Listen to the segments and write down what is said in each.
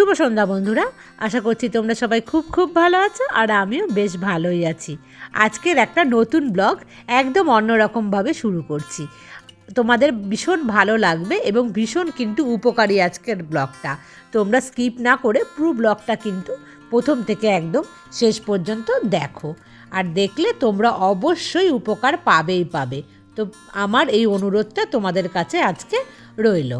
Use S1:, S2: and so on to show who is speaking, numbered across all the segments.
S1: শুভ সন্ধ্যা বন্ধুরা। আশা করছি তোমরা সবাই খুব খুব ভালো আছো আর আমিও বেশ ভালোই আছি। আজকের একটা নতুন ব্লগ একদম অন্যরকমভাবে শুরু করছি। তোমাদের ভীষণ ভালো লাগবে এবং ভীষণ কিন্তু উপকারী আজকের ব্লগটা। তোমরা স্কিপ না করে পুরো ব্লগটা কিন্তু প্রথম থেকে একদম শেষ পর্যন্ত দেখো। আর দেখলে তোমরা অবশ্যই উপকার পাবেই পাবে। তো আমার এই অনুরোধটা তোমাদের কাছে আজকে রইল।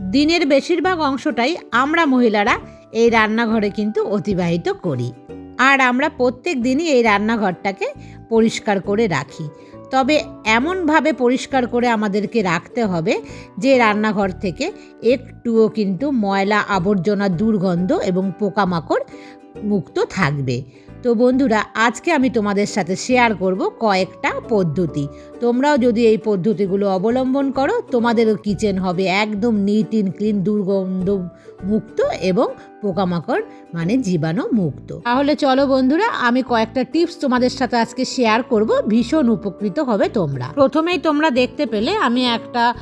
S1: দিনের বেশিরভাগ অংশটাই আমরা মহিলারা এই রান্নাঘরে কিন্তু অতিবাহিত করি। আর আমরা প্রত্যেক দিনই এই রান্নাঘরটাকে পরিষ্কার করে রাখি। তবে এমনভাবে পরিষ্কার করে আমাদেরকে রাখতে হবে যে রান্নাঘর থেকে একটুও কিন্তু ময়লা আবর্জনা দুর্গন্ধ এবং পোকামাকড় মুক্ত থাকবে। তো বন্ধুরা, আজকে আমি তোমাদের সাথে শেয়ার করব কয়েকটা পদ্ধতি। তোমরাও যদি এই পদ্ধতিগুলো অবলম্বন করো, তোমাদেরও কিচেন হবে একদম নিট ইন ক্লিন দুর্গন্ধ মুক্ত এবং পোকামাকড় মানে জীবাণু মুক্ত। তাহলে চলো বন্ধুরা, আমি কয়েকটা টিপস তোমাদের সাথে আজকে শেয়ার করব। ভীষণ উপকৃত হবে তোমরা। প্রথমেই তোমরা দেখতে পেলে, আমি একটা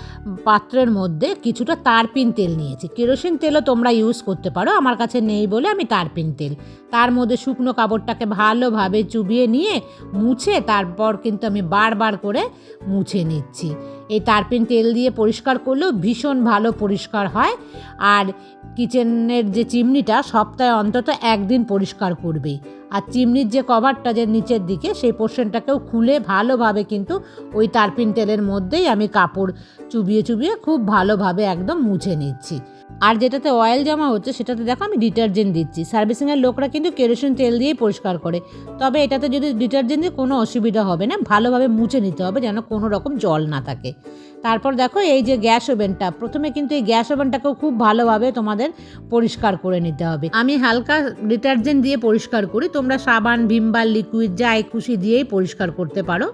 S1: পাত্রের মধ্যে কিছুটা তারপিন তেল নিয়েছি। কেরোসিন তেলও তোমরা ইউজ করতে পারো, আমার কাছে নেই বলে আমি তারপিন তেল। তার মধ্যে শুকনো কাপড়টাকে ভালোভাবে চুবিয়ে নিয়ে মুছে, তারপর কিন্তু আমি বারবার করে মুছে নিচ্ছি। এই তারপিন তেল দিয়ে পরিষ্কার করলেও ভীষণ ভালো পরিষ্কার হয়। আর কিচেনের যে চিমনিটা সপ্তাহে অন্তত একদিন পরিষ্কার করবে। আর চিমনির যে কভারটা যে নিচের দিকে, সেই পোর্শনটাকেও খুলে ভালোভাবে কিন্তু ওই তারপিন তেলের মধ্যেই আমি কাপড় চুবিয়ে চুবিয়ে খুব ভালোভাবে একদম মুছে নিচ্ছি। আর যেটাতে অয়েল জমা হচ্ছে, সেটাতে দেখো আমি ডিটারজেন্ট দিচ্ছি। সার্ভিসিংয়ের লোকরা কিন্তু কেরোসিন তেল দিয়েই পরিষ্কার করে। তবে এটাতে যদি ডিটারজেন্ট দিয়ে কোনো অসুবিধা হবে না, ভালোভাবে মুছে নিতে হবে যেন কোনো রকম জল না থাকে। তারপর দেখো এই যে গ্যাস ওভেনটা, প্রথমে কিন্তু এই গ্যাস ওভেনটাকেও খুব ভালোভাবে তোমাদের পরিষ্কার করে নিতে হবে। আমি হালকা ডিটারজেন্ট দিয়ে পরিষ্কার করি, তোমরা সাবান ভিমবার লিকুইড যাই খুশি দিয়েই পরিষ্কার করতে পারো,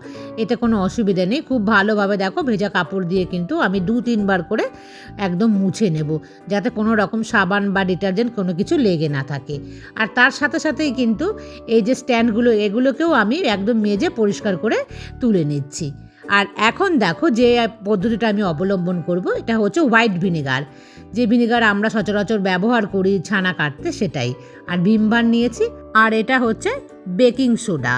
S1: এতে কোনো অসুবিধা নেই। খুব ভালোভাবে দেখো ভেজা কাপড় দিয়ে কিন্তু আমি দু তিনবার করে একদম মুছে নেব, যাতে কোনো রকম সাবান বা ডিটারজেন্ট কোনো কিছু লেগে না থাকে। আর তার সাথে সাথেই কিন্তু এই যে স্ট্যান্ডগুলো, এগুলোকেও আমি একদম মেজে পরিষ্কার করে তুলে নিচ্ছি। আর এখন দেখো যে পদ্ধতিটা আমি অবলম্বন করব, এটা হচ্ছে হোয়াইট ভিনেগার যে ভিনেগার আমরা সচরাচর ব্যবহার করি ছানা কাটতে সেটাই। আর ভিমবার নিয়েছি, আর এটা হচ্ছে বেকিং সোডা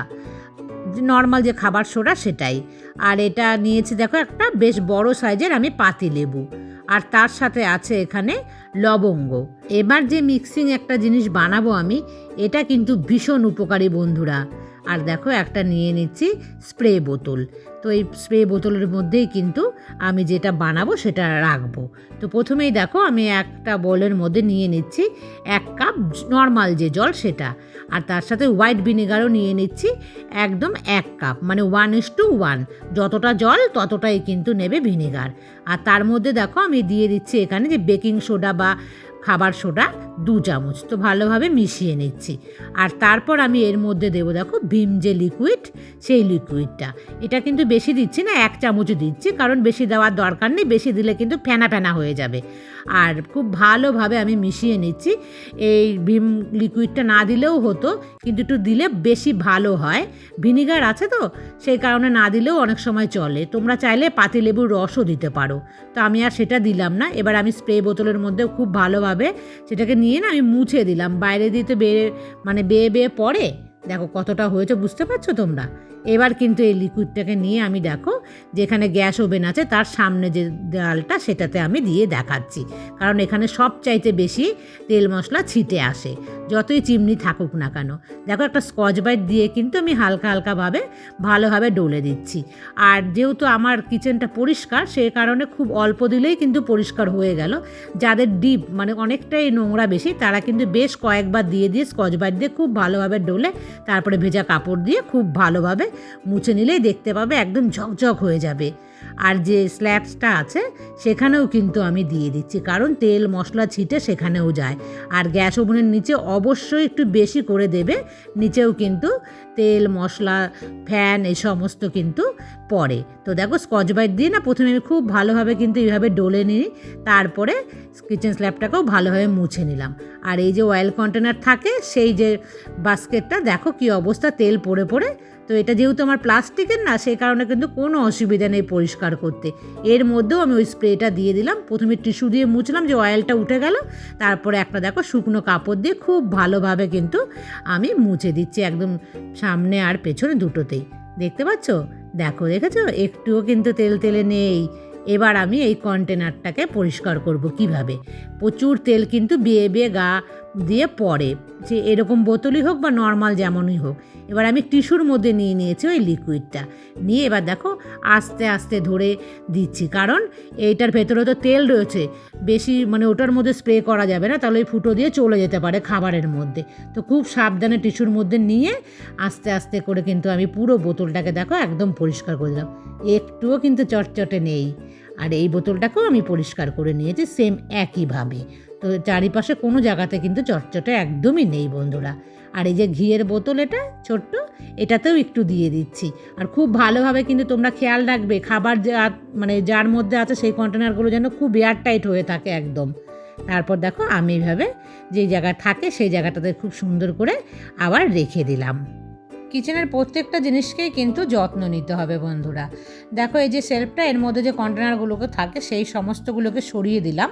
S1: নর্মাল যে খাবার সোডা সেটাই। আর এটা নিয়েছি দেখো একটা বেশ বড় সাইজের আমি পাতি লেবু। আর তার সাথে আছে এখানে লবঙ্গ। এবার যে মিক্সিং একটা জিনিস বানাবো আমি, এটা কিন্তু ভীষণ উপকারী বন্ধুরা। আর দেখো একটা নিয়ে নিচ্ছি স্প্রে বোতল। তো এই স্প্রে বোতলের মধ্যেই কিন্তু আমি যেটা বানাবো সেটা রাখব। তো প্রথমেই দেখো আমি একটা বোলের মধ্যে নিয়ে নিচ্ছি এক কাপ নর্মাল যে জল সেটা। আর তার সাথে হোয়াইট ভিনেগারও নিয়ে নিচ্ছি একদম এক কাপ মানে ওয়ান ইস টু ওয়ান যতটা জল ততটাই কিন্তু নেবে ভিনেগার আর তার মধ্যে দেখো আমি দিয়ে দিচ্ছি এখানে যে বেকিং সোডা বা খাবার সোডা দু চামচ তো ভালোভাবে মিশিয়ে নিচ্ছি। আর তারপর আমি এর মধ্যে দেবো দেখো ভিম যে লিকুইড সেই লিকুইডটা এটা কিন্তু বেশি দিচ্ছি না, এক চামচ দিচ্ছি, কারণ বেশি দেওয়ার দরকার নেই, বেশি দিলে কিন্তু ফেনা ফেনা হয়ে যাবে। আর খুব ভালোভাবে আমি মিশিয়ে নিচ্ছি। এই ভিম লিকুইডটা না দিলেও হতো, কিন্তু একটু দিলে বেশি ভালো হয়। ভিনিগার আছে তো, সেই কারণে না দিলেও অনেক সময় চলে। তোমরা চাইলে পাতিলেবুর রসও দিতে পারো। তো আমি আর সেটা দিলাম না। এবার আমি স্প্রে বোতলের মধ্যে খুব ভালোভাবে সেটাকে নিয়ে না আমি মুছে দিলাম। বাইরে দিতে তো বেয়ে মানে বেয়ে বেয়ে পড়ে। দেখো কতটা হয়েছে, বুঝতে পারছ তোমরা? এবার কিন্তু এই লিকুইডটাকে নিয়ে আমি দেখো, যেখানে গ্যাস ওভেন আছে, তার সামনে যে দেয়ালটা, সেটাতে আমি দিয়ে দেখাচ্ছি। কারণ এখানে সব চাইতে বেশি তেল মশলা ছিটে আসে। যতই চিমনি থাকুক না কেন। দেখো একটা স্কচ বাইট দিয়ে কিন্তু আমি হালকা হালকাভাবে ভালোভাবে ডলে দিচ্ছি। আর যেহেতু আমার কিচেনটা পরিষ্কার, সে কারণে খুব অল্প দিলেই কিন্তু পরিষ্কার হয়ে গেল। যাদের ডিপ মানে অনেকটাই নোংরা বেশি, তারা কিন্তু বেশ কয়েকবার দিয়ে দিয়ে স্কচ বাইট দিয়ে খুব ভালোভাবে ডলে, তারপরে ভেজা কাপড় দিয়ে খুব ভালোভাবে মুছে নিলেই দেখতে পাবে একদম ঝকঝক হয়ে যাবে। আর যে স্ল্যাবসটা আছে, সেখানেও কিন্তু আমি দিয়ে দিচ্ছি, কারণ তেল, মশলা ছিটে সেখানেও যায়। আর গ্যাস ওভেনের নিচে অবশ্যই একটু বেশি করে দেবে, নিচেও কিন্তু তেল, মশলা, ফ্যান এই সমস্ত কিন্তু পড়ে। তো দেখো, স্কচ বাইট দিয়ে না প্রথমে আমি খুব ভালোভাবে কিন্তু এইভাবে ডলে নিই, তারপরে কিচেন স্ল্যাবটাকেও ভালোভাবে মুছে নিলাম। আর এই যে অয়েল কন্টেনার থাকে, সেই যে বাস্কেটটা, দেখো কি অবস্থা, তেল পড়ে পড়ে। তো এটা যেহেতু আমার প্লাস্টিকের না, সেই কারণে কিন্তু কোনো অসুবিধা নেই পরিষ্কার করতে। এর মধ্যেও আমি ওই স্প্রেটা দিয়ে দিলাম। প্রথমে টিস্যু দিয়ে মুছলাম যে অয়েলটা উঠে গেল। তারপরে একটা দেখো শুকনো কাপড় দিয়ে খুব ভালোভাবে কিন্তু আমি মুছে দিচ্ছি একদম সামনে আর পেছনে দুটোতেই। দেখতে পাচ্ছ? দেখো, দেখেছ? একটুও কিন্তু তেল তেলে নেই। এবার আমি এই কন্টেনারটাকে পরিষ্কার করব কীভাবে? প্রচুর তেল কিন্তু বেয়ে বেয়ে গা দিয়ে পরে যে এরকম বোতলই হোক বা নর্মাল যেমনই হোক, এবার আমি টিস্যুর মধ্যে নিয়ে নিয়েছি ওই লিকুইডটা নিয়ে এবার দেখো আস্তে আস্তে ধরে দিচ্ছি, কারণ এইটার ভেতরে তো তেল রয়েছে, বেশি মানে ওটার মধ্যে স্প্রে করা যাবে না, তাহলে ওই ফুটো দিয়ে চলে যেতে পারে খাবারের মধ্যে। তো খুব সাবধানে টিস্যুর মধ্যে নিয়ে আস্তে আস্তে করে কিন্তু আমি পুরো বোতলটাকে দেখো একদম পরিষ্কার করে দিলাম। একটুও কিন্তু চটচটে নেই। আর এই বোতলটাকেও আমি পরিষ্কার করে নিয়েছি সেম একইভাবে। তো চারিপাশে কোনো জায়গাতে কিন্তু চটচটে একদমই নেই বন্ধুরা। আর এই যে ঘিয়ের বোতল এটা ছোট্ট, এটাতেও একটু দিয়ে দিচ্ছি। আর খুব ভালোভাবে কিন্তু তোমরা খেয়াল রাখবে, খাবার যা মানে যার মধ্যে আছে সেই কন্টেনারগুলো যেন খুব এয়ার টাইট হয়ে থাকে একদম। তারপর দেখো আমি এইভাবে যেই জায়গা থাকে সেই জায়গাটাতে খুব সুন্দর করে আবার রেখে দিলাম। কিচেনের প্রত্যেকটা জিনিসকেই কিন্তু যত্ন নিতে হবে বন্ধুরা। দেখো এই যে সেলফটা, এর মধ্যে যে কন্টেনারগুলোকে থাকে, সেই সমস্তগুলোকে সরিয়ে দিলাম।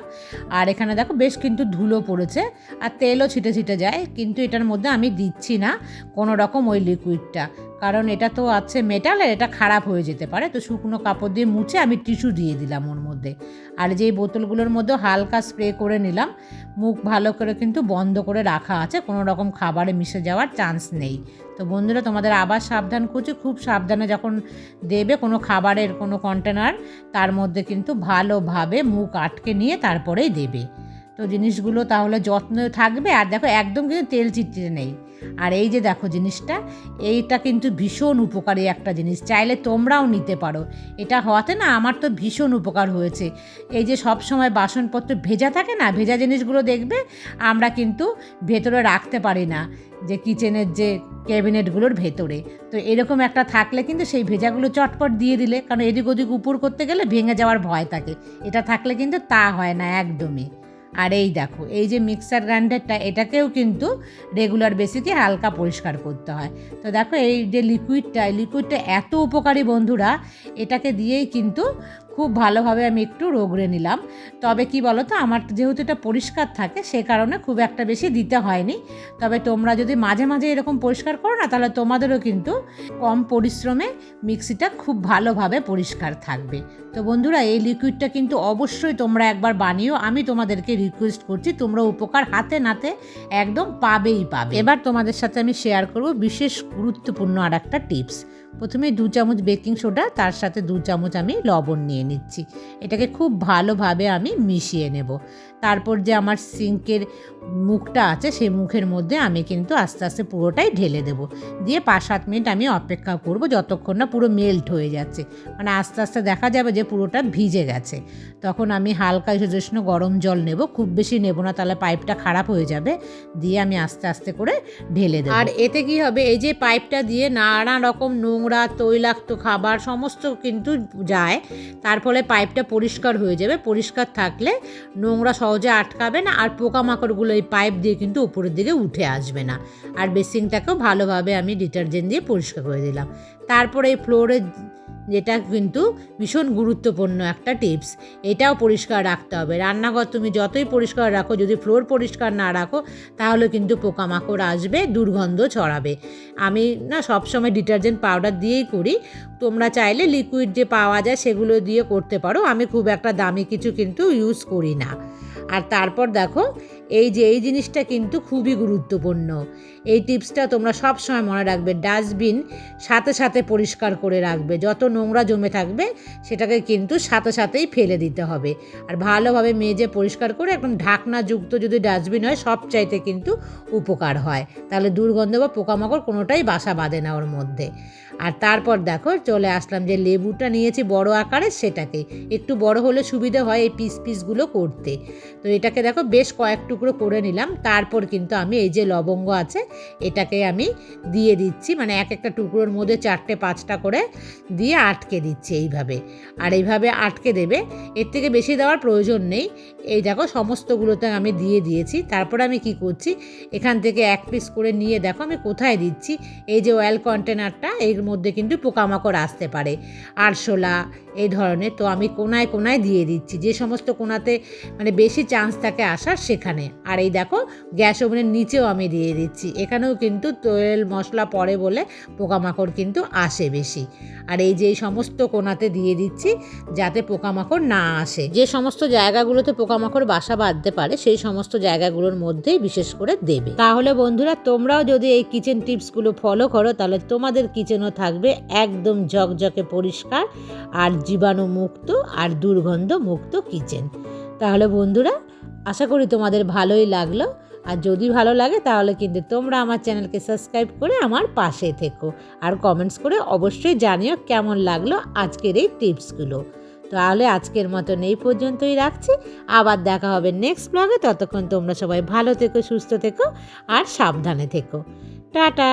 S1: আর এখানে দেখো বেশ কিন্তু ধুলো পড়েছে আর তেলও ছিটে ছিটে যায়, কিন্তু এটার মধ্যে আমি দিচ্ছি না কোনো রকম ওই লিকুইডটা কারণ এটা তো আছে মেটাল আর এটা খারাপ হয়ে যেতে পারে। তো শুকনো কাপড় দিয়ে মুছে আমি টিস্যু দিয়ে দিলাম ওর মধ্যে। আর যেই বোতলগুলোর মধ্যে হালকা স্প্রে করে নিলাম, মুখ ভালো করে কিন্তু বন্ধ করে রাখা আছে, কোনো রকম খাবারে মিশে যাওয়ার চান্স নেই। তো বন্ধুরা, তোমাদের আবার সাবধান করছি, খুব সাবধানে যখন দেবে কোনো খাবারের কোনো কন্টেনার তার মধ্যে কিন্তু ভালোভাবে মুখ আটকে নিয়ে তারপরেই দেবে। তো জিনিসগুলো তাহলে যত্ন থাকবে। আর দেখো, একদম কিন্তু তেল চিটচিটে নেই। আর এই যে দেখো জিনিসটা, এইটা কিন্তু ভীষণ উপকারী একটা জিনিস। চাইলে তোমরাও নিতে পারো। এটা হওয়াতে না আমার তো ভীষণ উপকার হয়েছে। এই যে সব সময় বাসনপত্র ভেজা থাকে না, ভেজা জিনিসগুলো দেখবে, আমরা কিন্তু ভেতরে রাখতে পারি না যে কিচেনের যে ক্যাবিনেটগুলোর ভেতরে। তো এরকম একটা থাকলে কিন্তু সেই ভেজাগুলো চটপট দিয়ে দিলে, কারণ এদিক ওদিক উপর করতে গেলে ভেঙে যাওয়ার ভয় থাকে। এটা থাকলে কিন্তু তা হয় না একদমই। আর এই দেখো, এই যে মিক্সার গ্রাইন্ডারটা এটাকেও কিন্তু রেগুলার বেসিকে হালকা পরিষ্কার করতে হয়। তো দেখো, এই যে লিকুইডটা লিকুইডটা এত উপকারী বন্ধুরা, এটাকে দিয়েই কিন্তু খুব ভালোভাবে আমি একটু রোগড়ে নিলাম। তবে কি বলো তো আমার যেহেতু এটা পরিষ্কার থাকে, সে কারণে খুব একটা বেশি দিতে হয়নি। তবে তোমরা যদি মাঝে মাঝে এরকম পরিষ্কার করো না, তাহলে তোমাদেরও কিন্তু কম পরিশ্রমে মিক্সিটা খুব ভালোভাবে পরিষ্কার থাকবে। তো বন্ধুরা, এই লিকুইডটা কিন্তু অবশ্যই তোমরা একবার বানিও। আমি তোমাদেরকে রিকোয়েস্ট করছি, তোমরা উপকার হাতে নাতে একদম পাবেই পাবে। এবার তোমাদের সাথে আমি শেয়ার করব বিশেষ গুরুত্বপূর্ণ আর একটা টিপস প্রথমে দু চামচ বেকিং সোডা তার সাথে দু চামচ আমি লবণ নিয়ে নিচ্ছি। এটাকে খুব ভালোভাবে আমি মিশিয়ে নেব। তারপর যে আমার সিঙ্কের মুখটা আছে, সেই মুখের মধ্যে আমি কিন্তু আস্তে আস্তে পুরোটাই ঢেলে দেব। দিয়ে পাঁচ সাত মিনিট আমি অপেক্ষা করব যতক্ষণ না পুরো মেল্ট হয়ে যাচ্ছে। মানে আস্তে আস্তে দেখা যাবে যে পুরোটা ভিজে গেছে। তখন আমি হালকা সুদৃষ্ণ গরম জল নেব। খুব বেশি নেব না, তাহলে পাইপটা খারাপ হয়ে যাবে। দিয়ে আমি আস্তে আস্তে করে ঢেলে দেবো। আর এতে কি হবে? এই যে পাইপটা দিয়ে নানা রকম নোংরা, তৈলাক্ত খাবার, সমস্ত কিন্তু যায়। তার ফলে পাইপটা পরিষ্কার হয়ে যাবে। পরিষ্কার থাকলে নোংরা সহজে আটকাবে না আর পোকামাকড়গুলো এই পাইপ দিয়ে কিন্তু উপরের দিকে উঠে আসবে না। আর বেসিনটাকেও ভালোভাবে আমি ডিটারজেন্ট দিয়ে পরিষ্কার করে দিলাম। তারপরে এই ফ্লোরে যেটা কিন্তু ভীষণ গুরুত্বপূর্ণ একটা টিপস। এটাও পরিষ্কার রাখতে হবে। রান্নাঘর তুমি যতই পরিষ্কার রাখো, যদি ফ্লোর পরিষ্কার না রাখো, তাহলে কিন্তু পোকামাকড় আসবে, দুর্গন্ধ ছড়াবে। আমি না সবসময় ডিটারজেন্ট পাউডার দিয়েই করি। তোমরা চাইলে লিকুইড যে পাওয়া যায় সেগুলো দিয়ে করতে পারো। আমি খুব একটা দামি কিছু কিন্তু ইউজ করি না। আর তারপর দেখো এই যে, এই জিনিসটা কিন্তু খুবই গুরুত্বপূর্ণ। এই টিপসটা তোমরা সব সময় মনে রাখবে, ডাস্টবিন সাথে সাথে পরিষ্কার করে রাখবে। যত নোংরা জমে থাকবে, সেটাকে কিন্তু সাথে সাথেই ফেলে দিতে হবে। আর ভালোভাবে মেজে পরিষ্কার করে একদম ঢাকনাযুক্ত যদি ডাস্টবিন হয় সব চাইতে কিন্তু উপকার হয়। তাহলে দুর্গন্ধ বা পোকামাকড় কোনোটাই বাসা বাঁধে না ওর মধ্যে। আর তারপর দেখো, চলে আসলাম যে লেবুটা নিয়েছি বড় আকারে, সেটাকে। একটু বড় হলে সুবিধা হয় এই পিস পিসগুলো করতে। তো এটাকে দেখো, বেশ কয়েকটু টুকরো করে নিলাম। তারপর কিন্তু আমি এই যে লবঙ্গ আছে, এটাকে আমি দিয়ে দিচ্ছি। মানে এক একটা টুকরোর মধ্যে চারটে, পাঁচটা করে দিয়ে আটকে দিচ্ছি এইভাবে। আর এইভাবে আটকে দেবে, এর থেকে বেশি দেওয়ার প্রয়োজন নেই। এই দেখো সমস্তগুলোতে আমি দিয়ে দিয়েছি। তারপর আমি কি করছি, এখান থেকে এক পিস করে নিয়ে দেখো আমি কোথায় দিচ্ছি। এই যে অয়েল কন্টেনারটা এর মধ্যে কিন্তু পোকামাকড় আসতে পারে। আরশোলা, এই ধরনের, তো আমি কোনায় কোনায় দিয়ে দিচ্ছি। যে সমস্ত কোনাতে মানে বেশি চান্স থাকে আসার, সেখানে। আর এই দেখো, গ্যাস ওভেনের নিচেও আমি দিয়ে দিচ্ছি। এখানেও কিন্তু তেল, মশলা পড়ে বলে পোকামাকড় কিন্তু আসে বেশি। আর এই যে এই সমস্ত কোনাতে দিয়ে দিচ্ছি যাতে পোকামাকড় না আসে। যে সমস্ত জায়গাগুলোতে পোকামাকড় বাসা বাঁধতে পারে, সেই সমস্ত জায়গাগুলোর মধ্যেই বিশেষ করে দেবে। তাহলে বন্ধুরা, তোমরাও যদি এই কিচেন টিপসগুলো ফলো করো, তাহলে তোমাদের কিচেনও থাকবে একদম ঝকঝকে পরিষ্কার আর জীবাণু মুক্ত আর দুর্গন্ধ মুক্ত কিচেন। তাহলে বন্ধুরা আশা করি তোমাদের ভালোই লাগল। আর যদি ভালো লাগে তাহলে কিন্তু তোমরা আমার চ্যানেলকে সাবস্ক্রাইব করে আমার পাশে থেকো। আর কমেন্টস করে অবশ্যই জানিও কেমন লাগল আজকের এই টিপসগুলো। তাহলে আজকের মতন এই পর্যন্তই রাখছি। আবার দেখা হবে নেক্সট ব্লগে ততক্ষণ তোমরা সবাই ভালো থেকো, সুস্থ থেকো আর সাবধানে থেকো। টাটা!